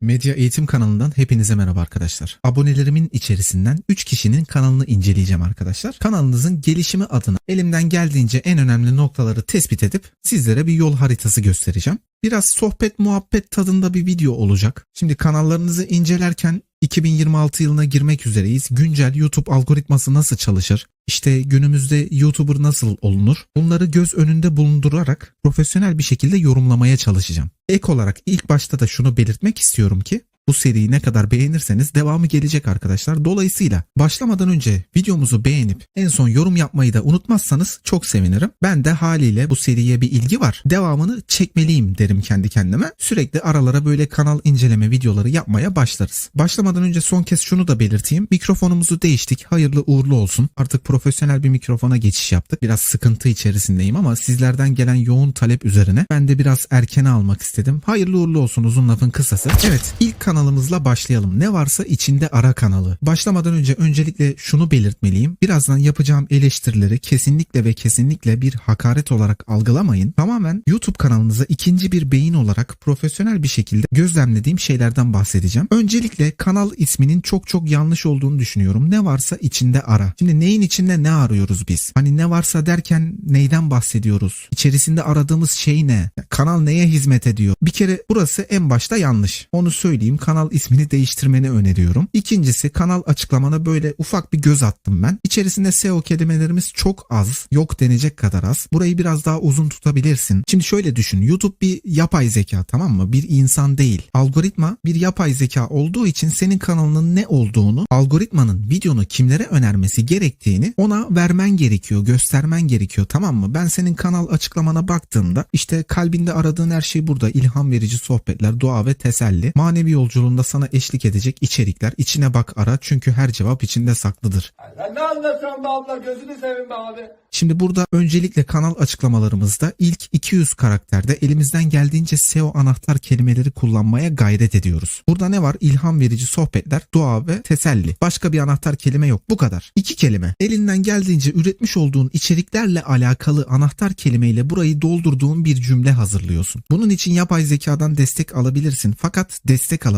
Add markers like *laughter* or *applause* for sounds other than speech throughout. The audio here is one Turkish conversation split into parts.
Medya Eğitim kanalından hepinize merhaba arkadaşlar. Abonelerimin içerisinden 3 kişinin kanalını inceleyeceğim arkadaşlar. Kanalınızın gelişimi adına elimden geldiğince en önemli noktaları tespit edip sizlere bir yol haritası göstereceğim. Biraz sohbet muhabbet tadında bir video olacak. Şimdi kanallarınızı incelerken 2026 yılına girmek üzereyiz. Güncel YouTube algoritması nasıl çalışır? İşte günümüzde YouTuber nasıl olunur? Bunları göz önünde bulundurarak profesyonel bir şekilde yorumlamaya çalışacağım. Ek olarak ilk başta da şunu belirtmek istiyorum ki bu seriyi ne kadar beğenirseniz devamı gelecek arkadaşlar. Dolayısıyla başlamadan önce videomuzu beğenip en son yorum yapmayı da unutmazsanız çok sevinirim. Ben de haliyle bu seriye bir ilgi var. Devamını çekmeliyim derim kendi kendime. Sürekli aralara böyle kanal inceleme videoları yapmaya başlarız. Başlamadan önce son kez şunu da belirteyim. Mikrofonumuzu değiştik. Hayırlı uğurlu olsun. Artık profesyonel bir mikrofona geçiş yaptık. Biraz sıkıntı içerisindeyim ama sizlerden gelen yoğun talep üzerine ben de biraz erkene almak istedim. Hayırlı uğurlu olsun uzun lafın kısası. Evet ilk kanalımızla başlayalım. Ne varsa içinde ara kanalı. Başlamadan önce öncelikle şunu belirtmeliyim. Birazdan yapacağım eleştirileri kesinlikle ve kesinlikle bir hakaret olarak algılamayın. Tamamen YouTube kanalınıza ikinci bir beyin olarak profesyonel bir şekilde gözlemlediğim şeylerden bahsedeceğim. Öncelikle kanal isminin çok çok yanlış olduğunu düşünüyorum. Ne varsa içinde ara. Şimdi neyin içinde ne arıyoruz biz? Hani ne varsa derken neyden bahsediyoruz? İçerisinde aradığımız şey ne? Kanal neye hizmet ediyor? Bir kere burası en başta yanlış. Onu söyleyeyim. Kanal ismini değiştirmeni öneriyorum. İkincisi kanal açıklamana böyle ufak bir göz attım ben. İçerisinde SEO kelimelerimiz çok az. Yok denecek kadar az. Burayı biraz daha uzun tutabilirsin. Şimdi şöyle düşün. YouTube bir yapay zeka tamam mı? Bir insan değil. Algoritma bir yapay zeka olduğu için senin kanalının ne olduğunu, algoritmanın videonu kimlere önermesi gerektiğini ona vermen gerekiyor, göstermen gerekiyor tamam mı? Ben senin kanal açıklamana baktığımda işte kalbinde aradığın her şey burada. İlham verici sohbetler, dua ve teselli. Manevi yolculuğunda sana eşlik edecek içerikler. İçine bak ara çünkü her cevap içinde saklıdır. Sen ne anlatıyorsun be abla gözünü seveyim be abi. Şimdi burada öncelikle kanal açıklamalarımızda ilk 200 karakterde elimizden geldiğince SEO anahtar kelimeleri kullanmaya gayret ediyoruz. Burada ne var? İlham verici sohbetler, dua ve teselli. Başka bir anahtar kelime yok. Bu kadar. İki kelime. Elinden geldiğince üretmiş olduğun içeriklerle alakalı anahtar kelimeyle burayı doldurduğun bir cümle hazırlıyorsun. Bunun için yapay zekadan destek alabilirsin. Fakat destek alabilirsin.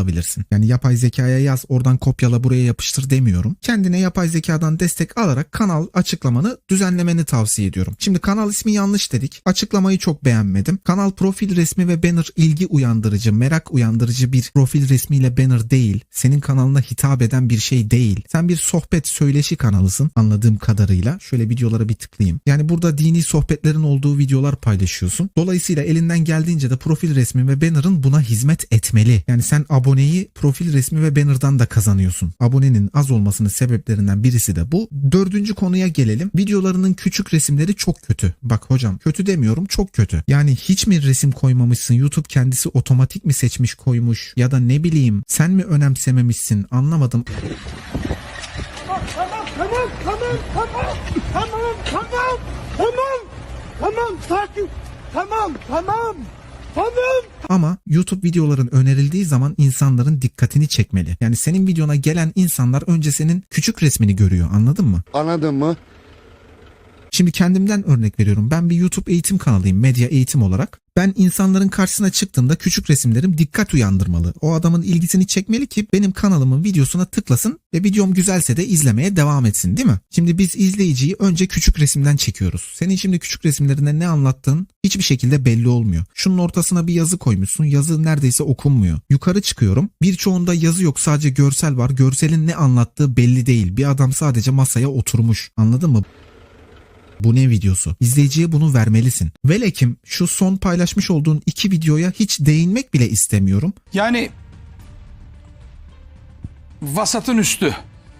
Yani yapay zekaya yaz oradan kopyala buraya yapıştır demiyorum. Kendine yapay zekadan destek alarak kanal açıklamanı düzenlemeni tavsiye ediyorum. Şimdi kanal ismi yanlış dedik. Açıklamayı çok beğenmedim. Kanal profil resmi ve banner ilgi uyandırıcı, merak uyandırıcı bir profil resmiyle banner değil. Senin kanalına hitap eden bir şey değil. Sen bir sohbet söyleşi kanalısın anladığım kadarıyla. Şöyle videolara bir tıklayayım. Yani burada dini sohbetlerin olduğu videolar paylaşıyorsun. Dolayısıyla elinden geldiğince de profil resmi ve banner'ın buna hizmet etmeli. Yani sen aboneyi profil resmi ve banner'dan da kazanıyorsun. Abonenin az olmasının sebeplerinden birisi de bu. Dördüncü konuya gelelim. Videolarının küçük resimleri çok kötü. Bak hocam kötü demiyorum çok kötü. Yani hiç mi resim koymamışsın? YouTube kendisi otomatik mi seçmiş koymuş? Ya da ne bileyim sen mi önemsememişsin? Anlamadım. Tamam tamam tamam tamam tamam tamam tamam tamam sakin tamam tamam tamam. Ama YouTube videoların önerildiği zaman insanların dikkatini çekmeli. Yani senin videona gelen insanlar önce senin küçük resmini görüyor anladın mı? Anladın mı? Şimdi kendimden örnek veriyorum. Ben bir YouTube eğitim kanalıyım medya eğitim olarak. Ben insanların karşısına çıktığımda küçük resimlerim dikkat uyandırmalı. O adamın ilgisini çekmeli ki benim kanalımın videosuna tıklasın ve videom güzelse de izlemeye devam etsin değil mi? Şimdi biz izleyiciyi önce küçük resimden çekiyoruz. Senin şimdi küçük resimlerinde ne anlattığın hiçbir şekilde belli olmuyor. Şunun ortasına bir yazı koymuşsun. Yazı neredeyse okunmuyor. Yukarı çıkıyorum. Birçoğunda yazı yok sadece görsel var. Görselin ne anlattığı belli değil. Bir adam sadece masaya oturmuş. Anladın mı? Bu ne videosu? İzleyiciye bunu vermelisin. Velekim şu son paylaşmış olduğun iki videoya hiç değinmek bile istemiyorum. Yani vasatın üstü.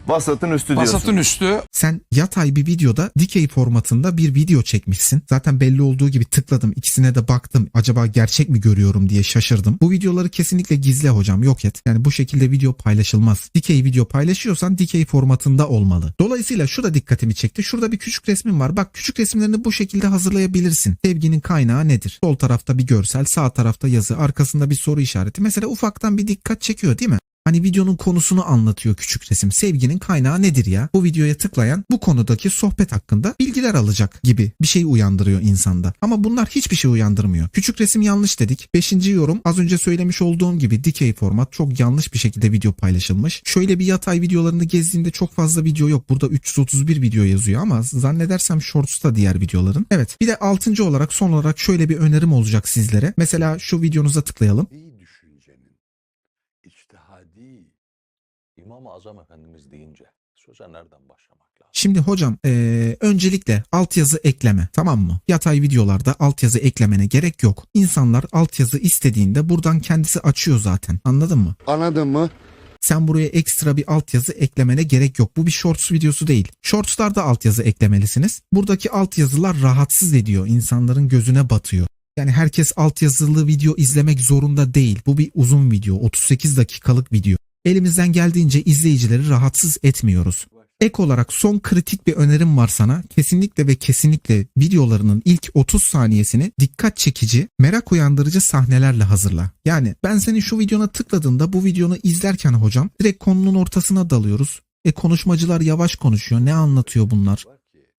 Vasatın üstü diyorsun. Vasatın üstü. Sen yatay bir videoda dikey formatında bir video çekmişsin. Zaten belli olduğu gibi tıkladım. ikisine de baktım. Acaba gerçek mi görüyorum diye şaşırdım. Bu videoları kesinlikle gizle hocam. Yok et. Yani bu şekilde video paylaşılmaz. Dikey video paylaşıyorsan dikey formatında olmalı. Dolayısıyla şu da dikkatimi çekti. Şurada bir küçük resmin var. Bak küçük resimlerini bu şekilde hazırlayabilirsin. Sevginin kaynağı nedir? Sol tarafta bir görsel, sağ tarafta yazı, arkasında bir soru işareti. Mesela ufaktan bir dikkat çekiyor değil mi? Hani videonun konusunu anlatıyor küçük resim. Sevginin kaynağı nedir ya? Bu videoya tıklayan bu konudaki sohbet hakkında bilgiler alacak gibi bir şey uyandırıyor insanda. Ama bunlar hiçbir şey uyandırmıyor. Küçük resim yanlış dedik. Beşinci yorum az önce söylemiş olduğum gibi dikey format çok yanlış bir şekilde video paylaşılmış. Şöyle bir yatay videolarını gezdiğimde çok fazla video yok. Burada 331 video yazıyor ama zannedersem shorts'ta diğer videoların. Evet bir de altıncı olarak son olarak şöyle bir önerim olacak sizlere. Mesela şu videonuza tıklayalım. İmam-ı Azam Efendimiz deyince söze nereden başlamak lazım? Şimdi hocam eee, öncelikle altyazı ekleme tamam mı? Yatay videolarda altyazı eklemene gerek yok. İnsanlar altyazı istediğinde buradan kendisi açıyor zaten anladın mı? Anladın mı? Sen buraya ekstra bir altyazı eklemene gerek yok. Bu bir shorts videosu değil. Shortslarda altyazı eklemelisiniz. Buradaki altyazılar rahatsız ediyor. insanların gözüne batıyor. Yani herkes altyazılı video izlemek zorunda değil. Bu bir uzun video. 38 dakikalık video. Elimizden geldiğince izleyicileri rahatsız etmiyoruz. Ek olarak son kritik bir önerim var sana. Kesinlikle ve kesinlikle videolarının ilk 30 saniyesini dikkat çekici, merak uyandırıcı sahnelerle hazırla. Yani ben senin şu videona tıkladığımda bu videonu izlerken hocam direkt konunun ortasına dalıyoruz. E konuşmacılar yavaş konuşuyor. Ne anlatıyor bunlar?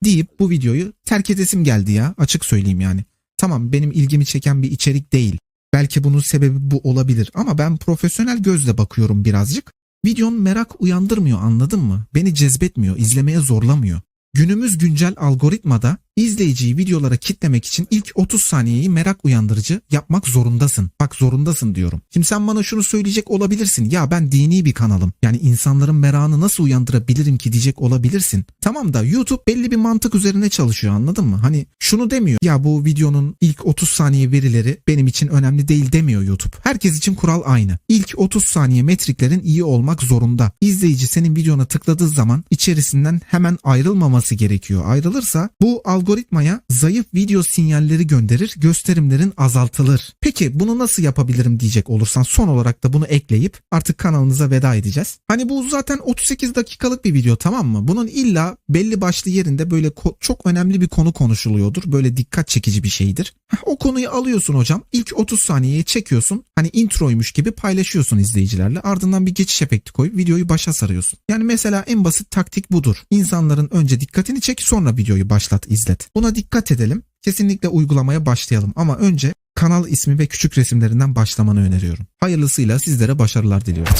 Deyip bu videoyu terk edesim geldi ya. Açık söyleyeyim yani. Tamam benim ilgimi çeken bir içerik değil. Belki bunun sebebi bu olabilir ama ben profesyonel gözle bakıyorum birazcık. Videon merak uyandırmıyor anladın mı? Beni cezbetmiyor, izlemeye zorlamıyor. Günümüz güncel algoritmada izleyiciyi videolara kitlemek için ilk 30 saniyeyi merak uyandırıcı yapmak zorundasın. Bak zorundasın diyorum. Şimdi sen bana şunu söyleyecek olabilirsin. Ya ben dini bir kanalım. Yani insanların merakını nasıl uyandırabilirim ki diyecek olabilirsin. Tamam da YouTube belli bir mantık üzerine çalışıyor anladın mı? Hani şunu demiyor. Ya bu videonun ilk 30 saniye verileri benim için önemli değil demiyor YouTube. Herkes için kural aynı. İlk 30 saniye metriklerin iyi olmak zorunda. İzleyici senin videona tıkladığı zaman içerisinden hemen ayrılmaması gerekiyor. Ayrılırsa bu algoritmaya zayıf video sinyalleri gönderir, gösterimlerin azaltılır. Peki bunu nasıl yapabilirim diyecek olursan son olarak da bunu ekleyip artık kanalınıza veda edeceğiz. Hani bu zaten 38 dakikalık bir video tamam mı? Bunun illa belli başlı yerinde böyle çok önemli bir konu konuşuluyordur. Böyle dikkat çekici bir şeydir. O konuyu alıyorsun hocam. İlk 30 saniyeye çekiyorsun. Hani introymuş gibi paylaşıyorsun izleyicilerle. Ardından bir geçiş efekti koyup videoyu başa sarıyorsun. Yani mesela en basit taktik budur. İnsanların önce dikkatini çek sonra videoyu başlat izlet. Buna dikkat edelim. Kesinlikle uygulamaya başlayalım ama önce kanal ismi ve küçük resimlerinden başlamanı öneriyorum. Hayırlısıyla sizlere başarılar diliyorum.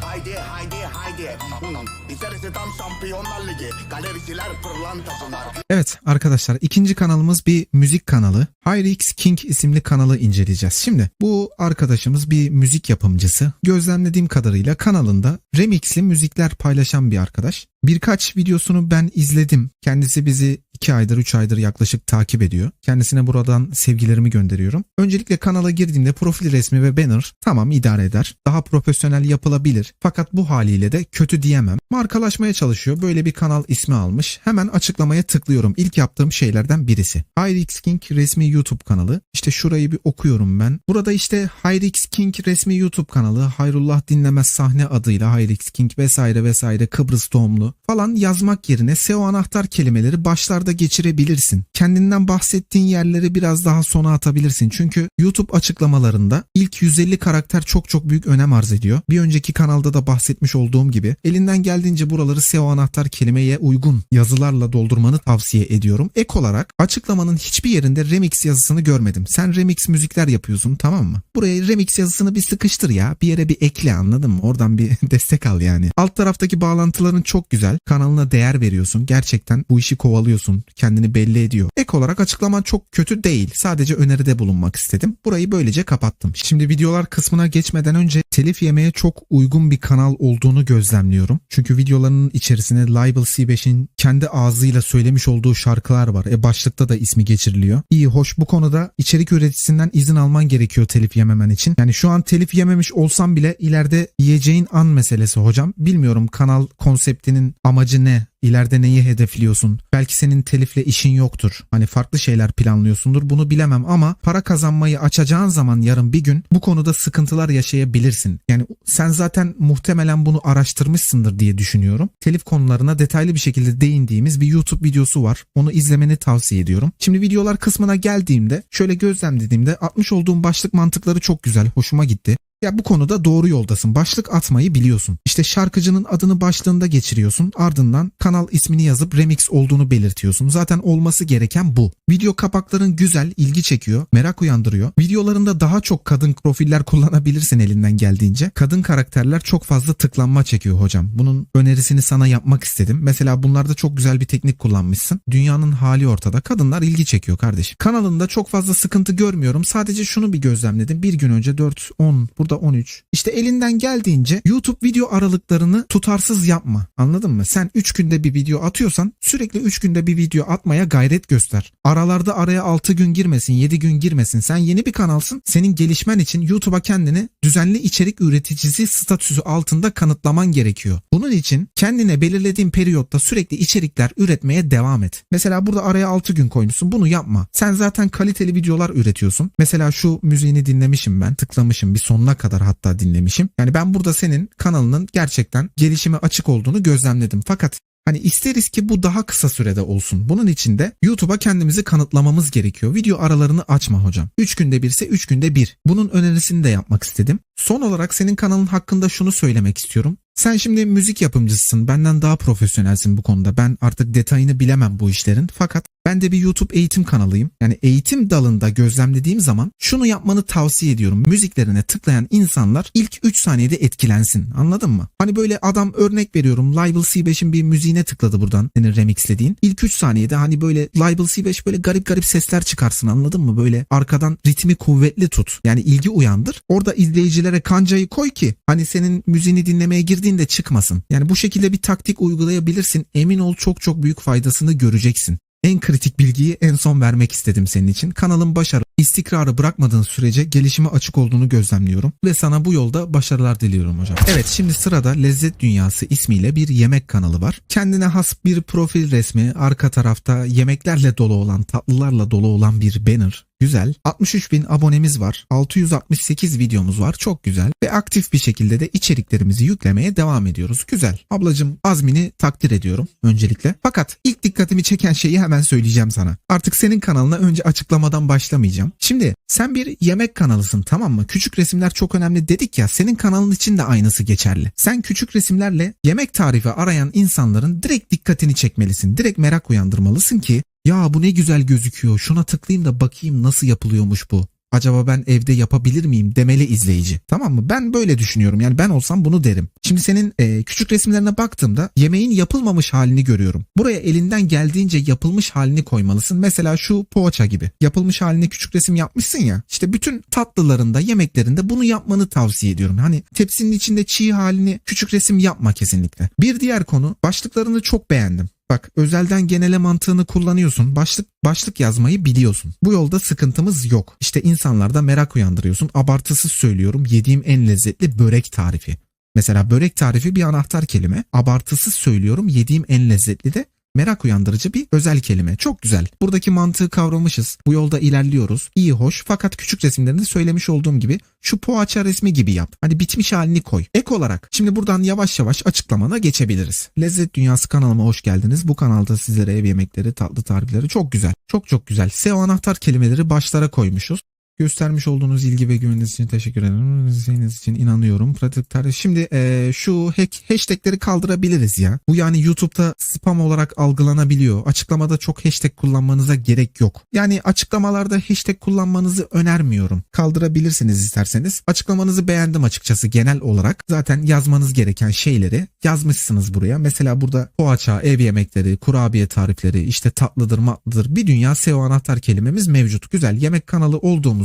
Haydi haydi haydi. Hmm, İçerisi tam şampiyonlar ligi. Galericiler pırlantasılar. Evet arkadaşlar ikinci kanalımız bir müzik kanalı. Hyrix King isimli kanalı inceleyeceğiz. Şimdi bu arkadaşımız bir müzik yapımcısı. Gözlemlediğim kadarıyla kanalında remixli müzikler paylaşan bir arkadaş. Birkaç videosunu ben izledim. Kendisi bizi 2 aydır 3 aydır yaklaşık takip ediyor. Kendisine buradan sevgilerimi gönderiyorum. Öncelikle kanala girdiğimde profil resmi ve banner tamam idare eder. Daha profesyonel yapılabilir. Fakat bu haliyle de kötü diyemem. Markalaşmaya çalışıyor. Böyle bir kanal ismi almış. Hemen açıklamaya tıklıyorum. İlk yaptığım şeylerden birisi. Hyrix King resmi YouTube kanalı. İşte şurayı bir okuyorum ben. Burada işte Hyrix King resmi YouTube kanalı. Hayrullah Dinlemez Sahne adıyla Hyrix King vesaire vesaire Kıbrıs doğumlu falan yazmak yerine SEO anahtar kelimeleri başlarda geçirebilirsin. Kendinden bahsettiğin yerleri biraz daha sona atabilirsin. Çünkü YouTube açıklamalarında ilk 150 karakter çok çok büyük önem arz ediyor. Bir önceki kanalda da bahsetmiş olduğum gibi elinden geldiğince buraları SEO anahtar kelimeye uygun yazılarla doldurmanı tavsiye ediyorum. Ek olarak açıklamanın hiçbir yerinde remix yazısını görmedim. Sen remix müzikler yapıyorsun tamam mı? Buraya remix yazısını bir sıkıştır ya. Bir yere bir ekle anladın mı? Oradan bir *laughs* destek al yani. Alt taraftaki bağlantıların çok güzel. Kanalına değer veriyorsun. Gerçekten bu işi kovalıyorsun. Kendini belli ediyor. Ek olarak açıklaman çok kötü değil. Sadece öneride bulunmak istedim. Burayı böylece kapattım. Şimdi videolar kısmına geçmeden önce telif yemeye çok uygun bir kanal olduğunu gözlemliyorum. Çünkü videolarının içerisine Libel C5'in kendi ağzıyla söylemiş olduğu şarkılar var. E başlıkta da ismi geçiriliyor. İyi hoş bu konuda içerik üreticisinden izin alman gerekiyor telif yememen için. Yani şu an telif yememiş olsam bile ileride yiyeceğin an meselesi hocam. Bilmiyorum kanal konseptinin amacı ne? İleride neyi hedefliyorsun? Belki senin telifle işin yoktur. Hani farklı şeyler planlıyorsundur. Bunu bilemem ama para kazanmayı açacağın zaman yarın bir gün bu konuda sıkıntılar yaşayabilirsin. Yani sen zaten muhtemelen bunu araştırmışsındır diye düşünüyorum. Telif konularına detaylı bir şekilde değindiğimiz bir YouTube videosu var. Onu izlemeni tavsiye ediyorum. Şimdi videolar kısmına geldiğimde şöyle gözlemlediğimde atmış olduğum başlık mantıkları çok güzel. Hoşuma gitti. Ya bu konuda doğru yoldasın. Başlık atmayı biliyorsun. İşte şarkıcının adını başlığında geçiriyorsun. Ardından kanal ismini yazıp remix olduğunu belirtiyorsun. Zaten olması gereken bu. Video kapakların güzel, ilgi çekiyor, merak uyandırıyor. Videolarında daha çok kadın profiller kullanabilirsin elinden geldiğince. Kadın karakterler çok fazla tıklanma çekiyor hocam. Bunun önerisini sana yapmak istedim. Mesela bunlarda çok güzel bir teknik kullanmışsın. Dünyanın hali ortada. Kadınlar ilgi çekiyor kardeşim. Kanalında çok fazla sıkıntı görmüyorum. Sadece şunu bir gözlemledim. Bir gün önce 4, 10, burada 13. İşte elinden geldiğince YouTube video aralıklarını tutarsız yapma. Anladın mı? Sen 3 günde bir video atıyorsan sürekli 3 günde bir video atmaya gayret göster. Aralarda araya 6 gün girmesin, 7 gün girmesin. Sen yeni bir kanalsın. Senin gelişmen için YouTube'a kendini düzenli içerik üreticisi statüsü altında kanıtlaman gerekiyor. Bunun için kendine belirlediğin periyotta sürekli içerikler üretmeye devam et. Mesela burada araya 6 gün koymuşsun. Bunu yapma. Sen zaten kaliteli videolar üretiyorsun. Mesela şu müziğini dinlemişim ben. Tıklamışım bir sonuna kadar hatta dinlemişim. Yani ben burada senin kanalının gerçekten gelişime açık olduğunu gözlemledim. Fakat Hani isteriz ki bu daha kısa sürede olsun. Bunun için de YouTube'a kendimizi kanıtlamamız gerekiyor. Video aralarını açma hocam. 3 günde birse 3 günde bir. Bunun önerisini de yapmak istedim. Son olarak senin kanalın hakkında şunu söylemek istiyorum. Sen şimdi müzik yapımcısısın. Benden daha profesyonelsin bu konuda. Ben artık detayını bilemem bu işlerin. Fakat ben de bir YouTube eğitim kanalıyım. Yani eğitim dalında gözlemlediğim zaman şunu yapmanı tavsiye ediyorum. Müziklerine tıklayan insanlar ilk 3 saniyede etkilensin. Anladın mı? Hani böyle adam örnek veriyorum. Libel C5'in bir müziğine tıkladı buradan. Senin remixlediğin. İlk 3 saniyede hani böyle Libel C5 böyle garip garip sesler çıkarsın anladın mı? Böyle arkadan ritmi kuvvetli tut. Yani ilgi uyandır. Orada izleyicilere kancayı koy ki hani senin müziğini dinlemeye girdiğinde çıkmasın. Yani bu şekilde bir taktik uygulayabilirsin. Emin ol çok çok büyük faydasını göreceksin. En kritik bilgiyi en son vermek istedim senin için. Kanalın başarı, istikrarı bırakmadığın sürece gelişime açık olduğunu gözlemliyorum ve sana bu yolda başarılar diliyorum hocam. Evet şimdi sırada Lezzet Dünyası ismiyle bir yemek kanalı var. Kendine has bir profil resmi, arka tarafta yemeklerle dolu olan, tatlılarla dolu olan bir banner. Güzel. 63 bin abonemiz var. 668 videomuz var. Çok güzel. Ve aktif bir şekilde de içeriklerimizi yüklemeye devam ediyoruz. Güzel. Ablacım azmini takdir ediyorum öncelikle. Fakat ilk dikkatimi çeken şeyi hemen söyleyeceğim sana. Artık senin kanalına önce açıklamadan başlamayacağım. Şimdi sen bir yemek kanalısın tamam mı? Küçük resimler çok önemli dedik ya. Senin kanalın için de aynısı geçerli. Sen küçük resimlerle yemek tarifi arayan insanların direkt dikkatini çekmelisin. Direkt merak uyandırmalısın ki ya bu ne güzel gözüküyor. Şuna tıklayayım da bakayım nasıl yapılıyormuş bu. Acaba ben evde yapabilir miyim demeli izleyici. Tamam mı? Ben böyle düşünüyorum. Yani ben olsam bunu derim. Şimdi senin e, küçük resimlerine baktığımda yemeğin yapılmamış halini görüyorum. Buraya elinden geldiğince yapılmış halini koymalısın. Mesela şu poğaça gibi. Yapılmış halini küçük resim yapmışsın ya. İşte bütün tatlılarında, yemeklerinde bunu yapmanı tavsiye ediyorum. Hani tepsinin içinde çiğ halini küçük resim yapma kesinlikle. Bir diğer konu başlıklarını çok beğendim. Bak özelden genele mantığını kullanıyorsun. Başlık başlık yazmayı biliyorsun. Bu yolda sıkıntımız yok. İşte insanlarda merak uyandırıyorsun. Abartısız söylüyorum. Yediğim en lezzetli börek tarifi. Mesela börek tarifi bir anahtar kelime. Abartısız söylüyorum. Yediğim en lezzetli de merak uyandırıcı bir özel kelime. Çok güzel. Buradaki mantığı kavramışız. Bu yolda ilerliyoruz. İyi hoş fakat küçük resimlerinde söylemiş olduğum gibi şu poğaça resmi gibi yap. Hani bitmiş halini koy. Ek olarak şimdi buradan yavaş yavaş açıklamana geçebiliriz. Lezzet Dünyası kanalıma hoş geldiniz. Bu kanalda sizlere ev yemekleri, tatlı tarifleri çok güzel. Çok çok güzel. SEO anahtar kelimeleri başlara koymuşuz. Göstermiş olduğunuz ilgi ve güveniniz için teşekkür ederim. İzlediğiniz için inanıyorum. Pratik tarih. Şimdi eee, şu hack, hashtagleri kaldırabiliriz ya. Bu yani YouTube'da spam olarak algılanabiliyor. Açıklamada çok hashtag kullanmanıza gerek yok. Yani açıklamalarda hashtag kullanmanızı önermiyorum. Kaldırabilirsiniz isterseniz. Açıklamanızı beğendim açıkçası genel olarak. Zaten yazmanız gereken şeyleri yazmışsınız buraya. Mesela burada poğaça, ev yemekleri, kurabiye tarifleri, işte tatlıdır, matlıdır. Bir dünya SEO anahtar kelimemiz mevcut. Güzel. Yemek kanalı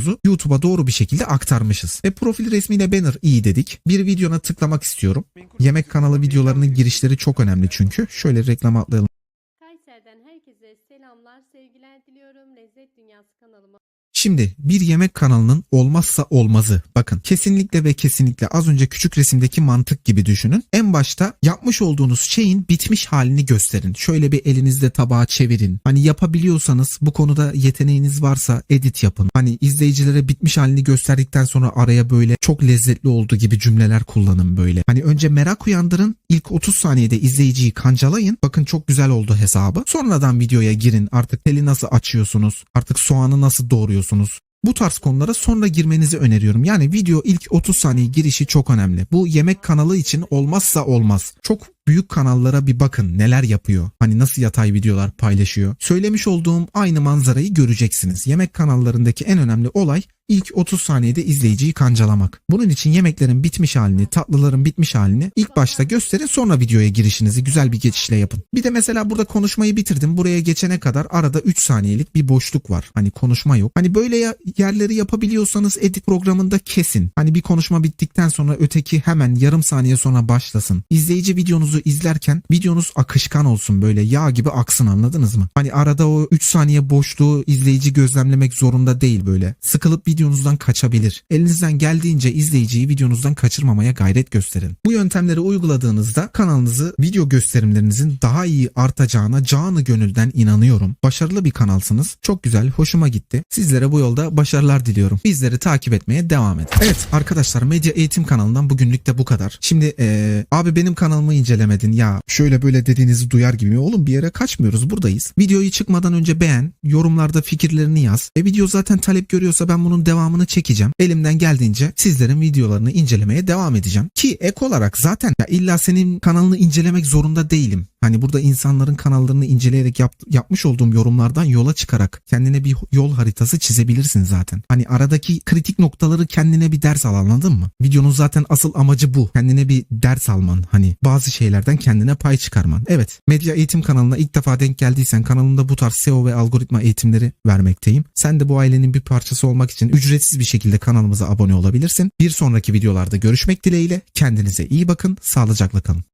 olduğumuzu YouTube'a doğru bir şekilde aktarmışız. Ve profil resmiyle banner iyi dedik. Bir videona tıklamak istiyorum. Yemek kanalı videolarının girişleri çok önemli çünkü. Şöyle reklam atlayalım. Kayseri'den herkese selamlar, sevgiler diliyorum. Lezzet Dünyası kanalıma Şimdi bir yemek kanalının olmazsa olmazı. Bakın kesinlikle ve kesinlikle az önce küçük resimdeki mantık gibi düşünün. En başta yapmış olduğunuz şeyin bitmiş halini gösterin. Şöyle bir elinizde tabağa çevirin. Hani yapabiliyorsanız bu konuda yeteneğiniz varsa edit yapın. Hani izleyicilere bitmiş halini gösterdikten sonra araya böyle çok lezzetli olduğu gibi cümleler kullanın böyle. Hani önce merak uyandırın. İlk 30 saniyede izleyiciyi kancalayın. Bakın çok güzel oldu hesabı. Sonradan videoya girin. Artık teli nasıl açıyorsunuz? Artık soğanı nasıl doğruyorsunuz? Bu tarz konulara sonra girmenizi öneriyorum. Yani video ilk 30 saniye girişi çok önemli. Bu yemek kanalı için olmazsa olmaz. Çok büyük kanallara bir bakın neler yapıyor. Hani nasıl yatay videolar paylaşıyor. Söylemiş olduğum aynı manzarayı göreceksiniz. Yemek kanallarındaki en önemli olay ilk 30 saniyede izleyiciyi kancalamak. Bunun için yemeklerin bitmiş halini, tatlıların bitmiş halini ilk başta gösterin sonra videoya girişinizi güzel bir geçişle yapın. Bir de mesela burada konuşmayı bitirdim. Buraya geçene kadar arada 3 saniyelik bir boşluk var. Hani konuşma yok. Hani böyle yerleri yapabiliyorsanız edit programında kesin. Hani bir konuşma bittikten sonra öteki hemen yarım saniye sonra başlasın. İzleyici videonuzu izlerken videonuz akışkan olsun böyle yağ gibi aksın anladınız mı? Hani arada o 3 saniye boşluğu izleyici gözlemlemek zorunda değil böyle. Sıkılıp videonuzdan kaçabilir. Elinizden geldiğince izleyiciyi videonuzdan kaçırmamaya gayret gösterin. Bu yöntemleri uyguladığınızda kanalınızı video gösterimlerinizin daha iyi artacağına canı gönülden inanıyorum. Başarılı bir kanalsınız. Çok güzel, hoşuma gitti. Sizlere bu yolda başarılar diliyorum. Bizleri takip etmeye devam edin. Evet arkadaşlar Medya Eğitim kanalından bugünlük de bu kadar. Şimdi eee, abi benim kanalımı incelemedin ya şöyle böyle dediğinizi duyar gibi oğlum bir yere kaçmıyoruz buradayız. Videoyu çıkmadan önce beğen, yorumlarda fikirlerini yaz. E video zaten talep görüyorsa ben bunun devamını çekeceğim. Elimden geldiğince sizlerin videolarını incelemeye devam edeceğim. Ki ek olarak zaten ya illa senin kanalını incelemek zorunda değilim. Hani burada insanların kanallarını inceleyerek yap- yapmış olduğum yorumlardan yola çıkarak kendine bir yol haritası çizebilirsin zaten. Hani aradaki kritik noktaları kendine bir ders al anladın mı? Videonun zaten asıl amacı bu. Kendine bir ders alman. Hani bazı şeylerden kendine pay çıkarman. Evet. Medya Eğitim kanalına ilk defa denk geldiysen kanalımda bu tarz SEO ve algoritma eğitimleri vermekteyim. Sen de bu ailenin bir parçası olmak için ücretsiz bir şekilde kanalımıza abone olabilirsin. Bir sonraki videolarda görüşmek dileğiyle. Kendinize iyi bakın. Sağlıcakla kalın.